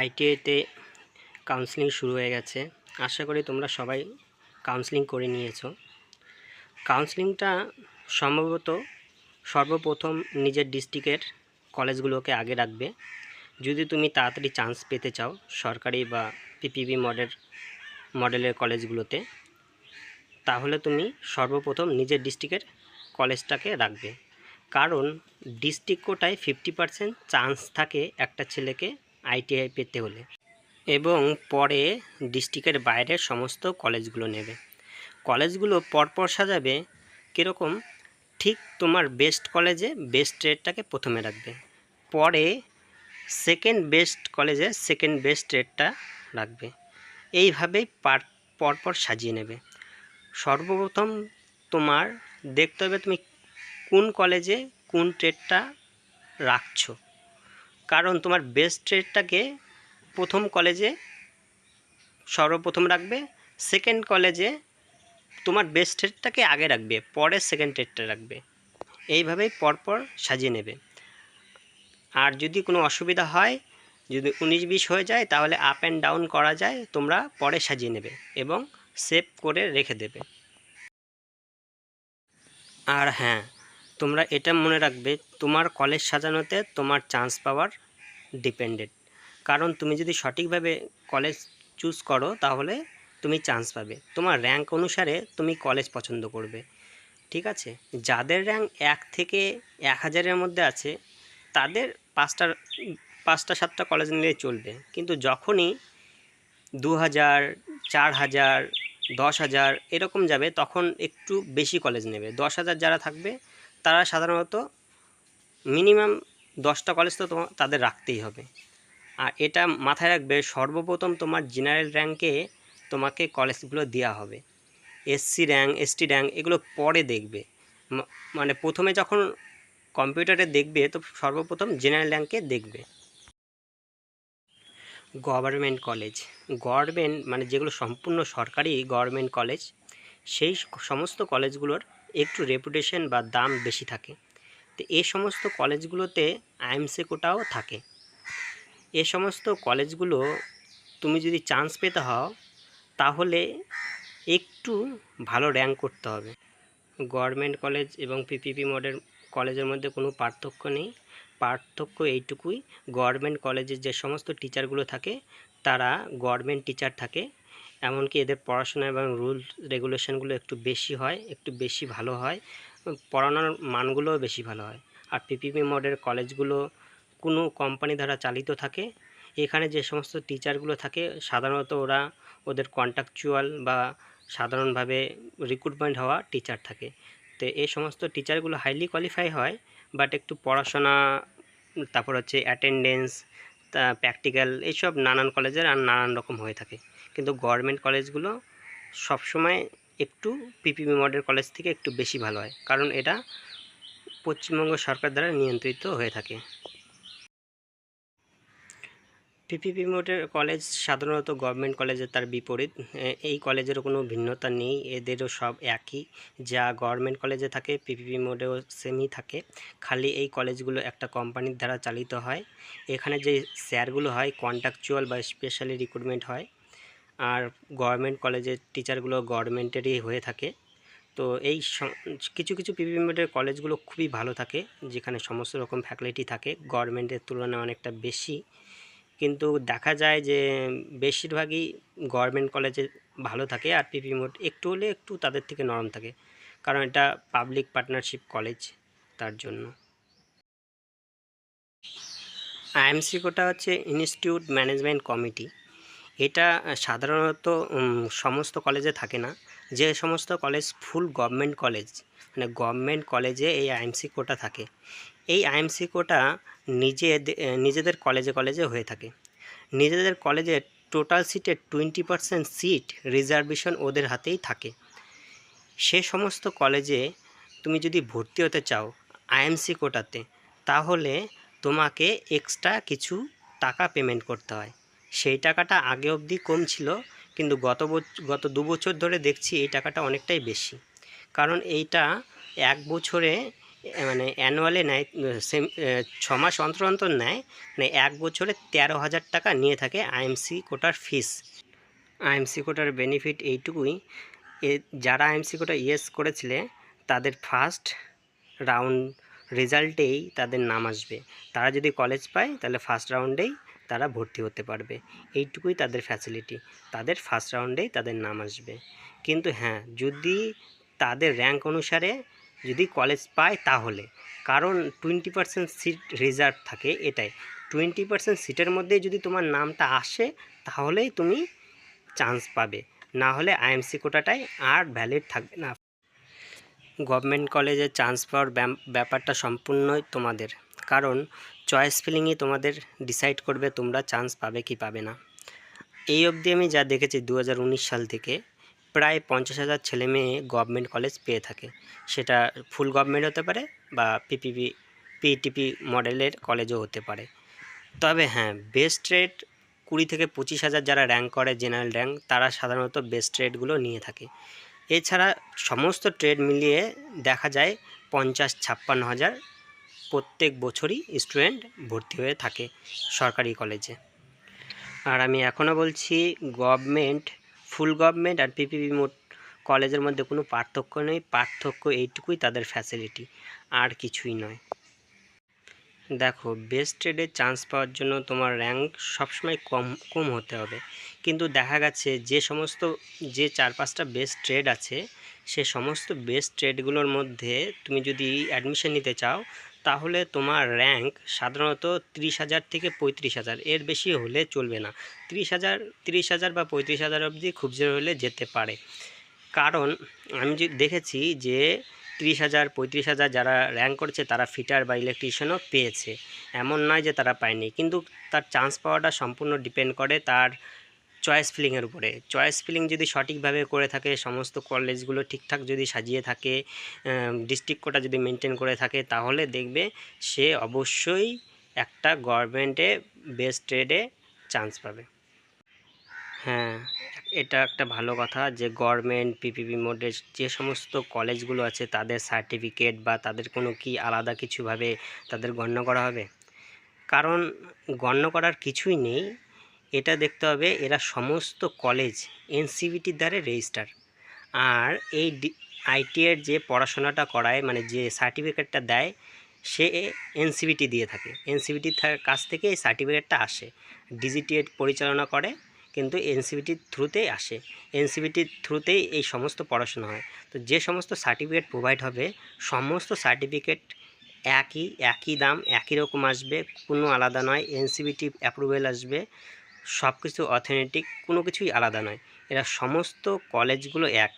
আইটিআইতে counselling শুরু হয়ে গেছে। আশা করি তোমরা সবাই কাউন্সেলিং করে নিয়েছো। কাউন্সেলিংটা সম্ভবত সর্বপ্রথম নিজের ডিস্ট্রিক্টের কলেজগুলোকে আগে রাখবে। যদি তুমি তাড়াতাড়ি চান্স পেতে চাও সরকারি বা পিপিবি মডেল মডেলের কলেজগুলোতে তাহলে তুমি সর্বপ্রথম নিজের ডিস্ট্রিক্টের কলেজটাকে রাখবে। কারণ ডিস্ট্রিক্ট কোটায় ফিফটি পার্সেন্ট চান্স থাকে একটা ছেলেকে আইটিআই পেতে হলে। এবং পরে ডিস্ট্রিক্টের বাইরের সমস্ত কলেজগুলো নেবে। কলেজগুলো পরপর সাজাবে, কীরকম? ঠিক তোমার বেস্ট কলেজে বেস্ট রেটটাকে প্রথমে রাখবে। পরে সেকেন্ড বেস্ট কলেজে সেকেন্ড বেস্ট রেটটা রাখবে। এইভাবেই পার, পরপর সাজিয়ে নেবে। সর্বপ্রথম তোমার দেখতে হবে তুমি কোন কলেজে কোন ট্রেডটা রাখছো। কারণ তোমার বেস্ট ট্রেডটাকে প্রথম কলেজে সর্বপ্রথম রাখবে সেকেন্ড কলেজে তোমার বেস্ট ট্রেডটাকে আগে রাখবে, পরে সেকেন্ড ট্রেডটা রাখবে। এইভাবেই পরপর সাজিয়ে নেবে। আর যদি কোনো অসুবিধা হয়, যদি উনিশ বিশ হয়ে যায়, তাহলে আপ অ্যান্ড ডাউন করা যায়, তোমরা পরে সাজিয়ে নেবে এবং সেভ করে রেখে দেবে। আর হ্যাঁ তোমরা এটা মনে রাখবে, তোমার কলেজ সাজানোতে তোমার চান্স পাওয়ার ডিপেন্ডেড কারণ তুমি যদি সঠিকভাবে কলেজ চুজ করো, তাহলে তুমি চান্স পাবে। তোমার র্যাঙ্ক অনুসারে তুমি কলেজ পছন্দ করবে। ঠিক আছে? যাদের র্যাঙ্ক এক থেকে এক হাজারের মধ্যে আছে, তাদের পাঁচটা পাঁচটা, সাতটা কলেজ নিলে চলবে। কিন্তু যখনই দু হাজার, চার হাজার, দশ হাজার এরকম যাবে, তখন একটু বেশি কলেজ নেবে। দশ হাজার যারা থাকবে, তারা সাধারণত মিনিমাম দশটা কলেজ তো তোমার তাদের রাখতেই হবে। আর এটা মাথায় রাখবে, সর্বপ্রথম তোমার জেনারেল র্যাঙ্কে তোমাকে কলেজগুলো দেওয়া হবে। এসসি র্যাঙ্ক এসটি র্যাঙ্ক এগুলো পরে দেখবে। মানে প্রথমে যখন কম্পিউটারে দেখবে, তো সর্বপ্রথম জেনারেল র্যাঙ্কে দেখবে। গভর্নমেন্ট কলেজ গভর্নমেন্ট মানে যেগুলো সম্পূর্ণ সরকারি গভর্নমেন্ট কলেজ সেই সমস্ত কলেজগুলোর একটু রেপুটেশন বা দাম বেশি থাকে। তো এই সমস্ত কলেজগুলোতে আইএমসি কোটাও থাকে। এ সমস্ত কলেজগুলো তুমি যদি চান্স পেতে হও, তাহলে একটু ভালো র্যাঙ্ক করতে হবে। গভর্নমেন্ট কলেজ এবং পিপিপি মডেল কলেজের মধ্যে কোনো পার্থক্য নেই। পার্থক্য এইটুকুই গভর্নমেন্ট কলেজের যে সমস্ত টিচারগুলো থাকে, তারা গভর্নমেন্ট টিচার থাকে। এমনকি এদের পড়াশোনা এবং রুলস রেগুলেশনগুলো একটু বেশি হয়, একটু বেশি ভালো হয়। পড়ানোর মানগুলোও বেশি ভালো হয়। আর পিপিপি মডেল কলেজগুলো কোনো কোম্পানি দ্বারা চালিত থাকে। এখানে যে সমস্ত টিচারগুলো থাকে, সাধারণত ওরা ওদের কন্ট্রাকচুয়াল বা সাধারণভাবে রিক্রুটমেন্ট হওয়া টিচার থাকে। তো এই সমস্ত টিচারগুলো হাইলি কোয়ালিফাই হয় বাট একটু পড়াশোনা, তারপর হচ্ছে অ্যাটেন্ডেন্স তা প্র্যাকটিক্যাল এইসব নানান কলেজের আর নানান রকম হয়ে থাকে। কিন্তু গভর্নমেন্ট কলেজগুলো সবসময় একটু পিপিপি মডেল কলেজ থেকে একটু বেশি ভালো হয়। কারণ এটা পশ্চিমবঙ্গ সরকার দ্বারা নিয়ন্ত্রিত হয়ে থাকে। পিপিপি মোডের কলেজ সাধারণত গভর্নমেন্ট কলেজের তার বিপরীত। এই কলেজেরও কোনো ভিন্নতা নেই। এদেরও সব একই। যা গভর্নমেন্ট কলেজে থাকে পিপিপি মোডেও সেমই থাকে। খালি এই কলেজগুলো একটা কোম্পানির দ্বারা চালিত হয়। এখানে যে স্যারগুলো হয় কন্ট্রাকচুয়াল বা স্পেশালি রিক্রুটমেন্ট হয় আর গভর্নমেন্ট কলেজের টিচারগুলো গভর্নমেন্টেরই হয়ে থাকে। তো এই কিছু কিছু পিপি মোডের কলেজগুলো খুবই ভালো থাকে, যেখানে সমস্ত রকম ফ্যাকাল্টি থাকে গভর্নমেন্টের তুলনায় অনেকটা বেশি। কিন্তু দেখা যায় যে বেশিরভাগই গভর্নমেন্ট কলেজে ভালো থাকে আর পিপি মোড একটু হলে একটু তাদের থেকে নরম থাকে, কারণ এটা পাবলিক পার্টনারশিপ কলেজ তার জন্য। আইএমসি কোটা হচ্ছে ইনস্টিটিউট ম্যানেজমেন্ট কমিটি এটা সাধারণত সমস্ত কলেজে থাকে না। যে সমস্ত কলেজ ফুল গভর্নমেন্ট কলেজ মানে গভর্নমেন্ট কলেজে এই আইএমসি কোটা থাকে। এই আইএমসি কোটা নিজে নিজেদের কলেজে কলেজে হয়ে থাকে। নিজেদের কলেজে টোটাল সিটের টোয়েন্টি পার্সেন্ট সিট রিজার্ভেশন ওদের হাতেই থাকে। সে সমস্ত কলেজে তুমি যদি ভর্তি হতে চাও আইএমসি কোটাতে তাহলে তোমাকে এক্সট্রা কিছু টাকা পেমেন্ট করতে হয়। সেই টাকাটা আগে অবধি কম ছিল, কিন্তু গত গত দু বছর ধরে দেখছি এই টাকাটা অনেকটাই বেশি। কারণ এইটা এক বছরে মানে অ্যানুয়ালে নেয় সেম ছ মাস অন্তর অন্তর নেয় মানে এক বছরে তেরো হাজার টাকা নিয়ে থাকে আইএমসি কোটার ফিস আইএমসি কোটার বেনিফিট এইটুকুই, এ যারা আইএমসি কোটা ইয়েস করেছিলে, তাদের ফার্স্ট রাউন্ড রেজাল্টেই তাদের নাম আসবে। তারা যদি কলেজ পায়, তাহলে ফার্স্ট রাউন্ডেই তারা ভর্তি হতে পারবে। এইটুকুই তাদের ফ্যাসিলিটি তাদের ফার্স্ট রাউন্ডেই তাদের নাম আসবে। কিন্তু হ্যাঁ যদি তাদের র্যাঙ্ক অনুসারে যদি কলেজ পায় তাহলে। কারণ টোয়েন্টি পার্সেন্ট সিট রিজার্ভ থাকে এটাই। টোয়েন্টি পার্সেন্ট সিটের মধ্যেই যদি তোমার নামটা আসে, তাহলেই তুমি চান্স পাবে। না হলে আইএমসি কোটাটাই আর ভ্যালিড থাকবে না। গভর্নমেন্ট কলেজে চান্স পাওয়ার ব্যাপারটা সম্পূর্ণই তোমাদের। কারণ চয়েস ফিলিংই তোমাদের ডিসাইড করবে তোমরা চান্স পাবে কি পাবে না। এই অবধি আমি যা দেখেছি দু হাজার উনিশ সাল থেকে, প্রায় পঞ্চাশ হাজার ছেলে মেয়ে গভর্নমেন্ট কলেজ পেয়ে থাকে। সেটা ফুল গভর্নমেন্ট হতে পারে বা পিপিপি পিটিপি মডেলের কলেজও হতে পারে। তবে হ্যাঁ বেস্ট রেট কুড়ি থেকে পঁচিশ হাজার যারা র্যাঙ্ক করে জেনারেল র্যাঙ্ক তারা সাধারণত বেস্ট রেটগুলো নিয়ে থাকে। এছাড়া সমস্ত ট্রেড মিলিয়ে দেখা যায় পঞ্চাশ ছাপ্পান্ন হাজার প্রত্যেক বছরই স্টুডেন্ট ভর্তি হয়ে থাকে সরকারি কলেজে। আর আমি এখনও বলছি, গভর্নমেন্ট, ফুল গভর্নমেন্ট আর পিপিপি মোট কলেজের মধ্যে কোনো পার্থক্য নেই। পার্থক্য এইটুকুই তাদের ফ্যাসিলিটি আর কিছুই নয়। দেখো বেস্ট ট্রেডে চান্স পাওয়ার জন্য তোমার র্যাঙ্ক সবসময় কম কম হতে হবে। কিন্তু দেখা গেছে যে সমস্ত, যে চার পাঁচটা বেস্ট ট্রেড আছে, সে সমস্ত বেস্ট ট্রেডগুলোর মধ্যে তুমি যদি অ্যাডমিশন নিতে চাও তাহলে তোমার র্যাঙ্ক সাধারণত তিরিশ হাজার থেকে পঁয়ত্রিশ হাজার। এর বেশি হলে চলবে না। তিরিশ হাজার তিরিশ হাজার বা পঁয়ত্রিশ হাজার অবধি খুব জোর হলে যেতে পারে। কারণ আমি যে দেখেছি যে তিরিশ হাজার, পঁয়ত্রিশ হাজার যারা র্যাঙ্ক করেছে তারা ফিটার বা ইলেকট্রিশিয়ানও পেয়েছে। এমন নয় যে তারা পায়নি। কিন্তু তার চান্স পাওয়াটা সম্পূর্ণ ডিপেন্ড করে তার চয়েস ফিলিংয়ের উপরে। চয়েস ফিলিং যদি সঠিকভাবে করে থাকে, সমস্ত কলেজগুলো ঠিকঠাক যদি সাজিয়ে থাকে ডিস্ট্রিক্ট কোটা যদি মেনটেন করে থাকে, তাহলে দেখবে সে অবশ্যই একটা গভর্নমেন্টে বেস্ট ট্রেডে চান্স পাবে। হ্যাঁ এটা একটা ভালো কথা যে গভর্নমেন্ট পিপিপি মোডে যে সমস্ত কলেজগুলো আছে, তাদের সার্টিফিকেট বা তাদের কোনো কি আলাদা কিছুভাবে তাদের গণ্য করা হবে? কারণ গণ্য করার কিছুই নেই। এটা দেখতে হবে এরা সমস্ত কলেজ এনসিবিটির দ্বারা রেজিস্টার আর এই আইটিএর যে পড়াশোনাটা করায় মানে যে সার্টিফিকেটটা দেয়, সে এনসিবিটি দিয়ে থাকে। এনসিবিটির কাছ থেকে এই সার্টিফিকেটটা আসে। ডিজিটিএড পরিচালনা করে, কিন্তু এনসিবিটির থ্রুতেই আসে। এনসিবিটির থ্রুতেই এই সমস্ত পড়াশোনা হয়। তো যে সমস্ত সার্টিফিকেট প্রোভাইড হবে, সমস্ত সার্টিফিকেট একই একই দাম, একই রকম আসবে, কোনো আলাদা নয়। এনসিবিটি অ্যাপ্রুভেল আসবে। সব কিছু অথেন্টিক কোনো কিছুই আলাদা নয়। এরা সমস্ত কলেজগুলো এক।